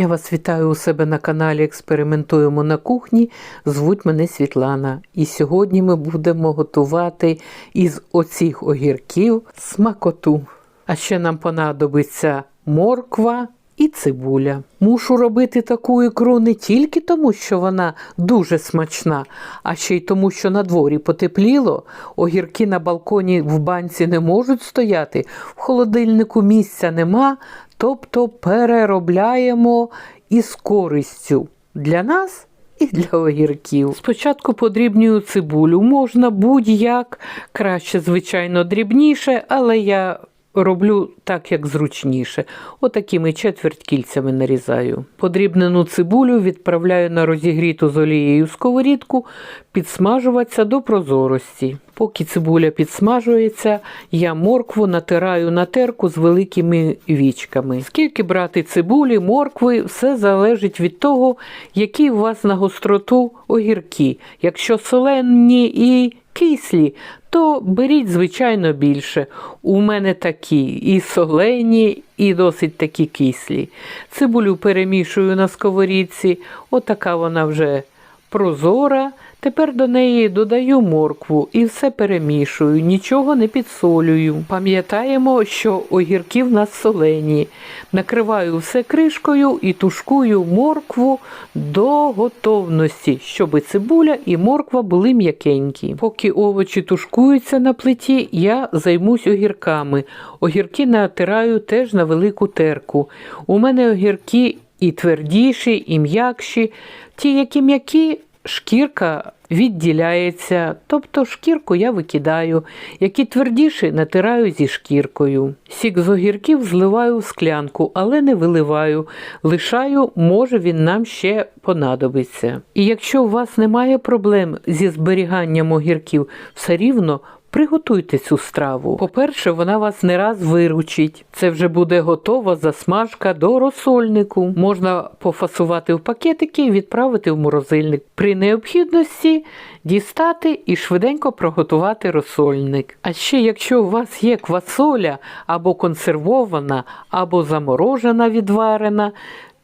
Я вас вітаю у себе на каналі Експериментуємо на кухні. Звуть мене Світлана. І сьогодні ми будемо готувати із оцих огірків смакоту. А ще нам понадобиться морква і цибуля. Мушу робити таку ікру не тільки тому, що вона дуже смачна, а ще й тому, що на дворі потепліло, огірки на балконі в банці не можуть стояти, в холодильнику місця нема, тобто переробляємо із користю для нас. І для огірків. Спочатку подрібнюю цибулю. Можна будь-як, краще, звичайно, дрібніше, але я роблю так, як зручніше. Отакими четверть кільцями нарізаю. Подрібнену цибулю відправляю на розігріту з олією сковорідку, підсмажуватися до прозорості. Поки цибуля підсмажується, я моркву натираю на терку з великими вічками. Скільки брати цибулі, моркви, все залежить від того, які у вас на гостроту огірки. Якщо солені і кислі, то беріть, звичайно, більше. У мене такі і солені, і досить такі кислі. Цибулю перемішую на сковорідці, отака вона вже прозора. Тепер до неї додаю моркву і все перемішую, нічого не підсолюю. Пам'ятаємо, що огірки в нас солені. Накриваю все кришкою і тушкую моркву до готовності, щоб цибуля і морква були м'якенькі. Поки овочі тушкуються на плиті, я займусь огірками. Огірки натираю теж на велику терку. У мене огірки і твердіші, і м'якші. Ті, які м'які, шкірка відділяється, тобто шкірку я викидаю, які твердіші натираю зі шкіркою. Сік з огірків зливаю в склянку, але не виливаю, лишаю, може він нам ще понадобиться. І якщо у вас немає проблем зі зберіганням огірків, все рівно Приготуйте цю страву. По-перше, вона вас не раз виручить. Це вже буде готова засмажка до розсольнику. Можна пофасувати в пакетики і відправити в морозильник. При необхідності дістати і швиденько приготувати розсольник. А ще, якщо у вас є квасоля або консервована, або заморожена відварена.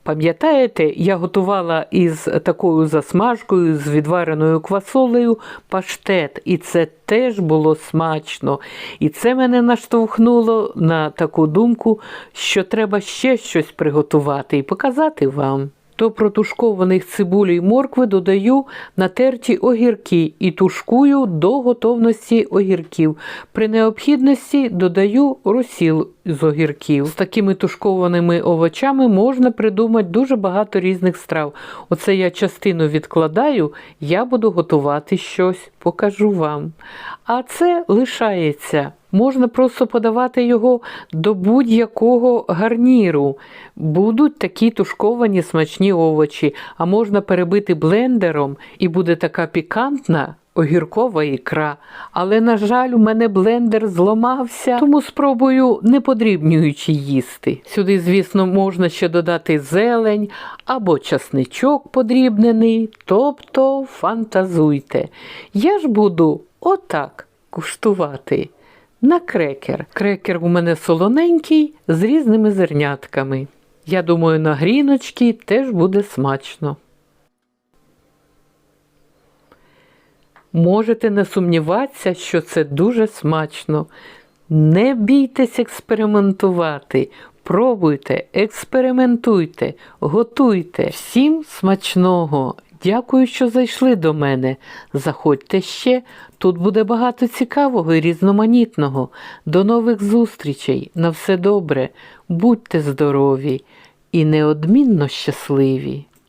Пам'ятаєте, я готувала із такою засмажкою, з відвареною квасолею паштет, і це теж було смачно. І це мене наштовхнуло на таку думку, що треба ще щось приготувати і показати вам. До протушкованих цибулі й моркви додаю натерті огірки і тушкую до готовності огірків. При необхідності додаю розсіл з огірків. З такими тушкованими овочами можна придумати дуже багато різних страв. Оце я частину відкладаю, я буду готувати щось, покажу вам. А це лишається. Можна просто подавати його до будь-якого гарніру. Будуть такі тушковані смачні овочі, а можна перебити блендером і буде така пікантна. Огіркова ікра, але, на жаль, у мене блендер зламався, тому спробую не подрібнюючи їсти. Сюди, звісно, можна ще додати зелень або часничок подрібнений, тобто фантазуйте. Я ж буду отак куштувати на крекер. Крекер у мене солоненький з різними зернятками. Я думаю, на гріночки теж буде смачно. Можете не сумніватися, що це дуже смачно. Не бійтесь експериментувати. Пробуйте, експериментуйте, готуйте. Всім смачного! Дякую, що зайшли до мене. Заходьте ще, тут буде багато цікавого і різноманітного. До нових зустрічей. На все добре. Будьте здорові і неодмінно щасливі.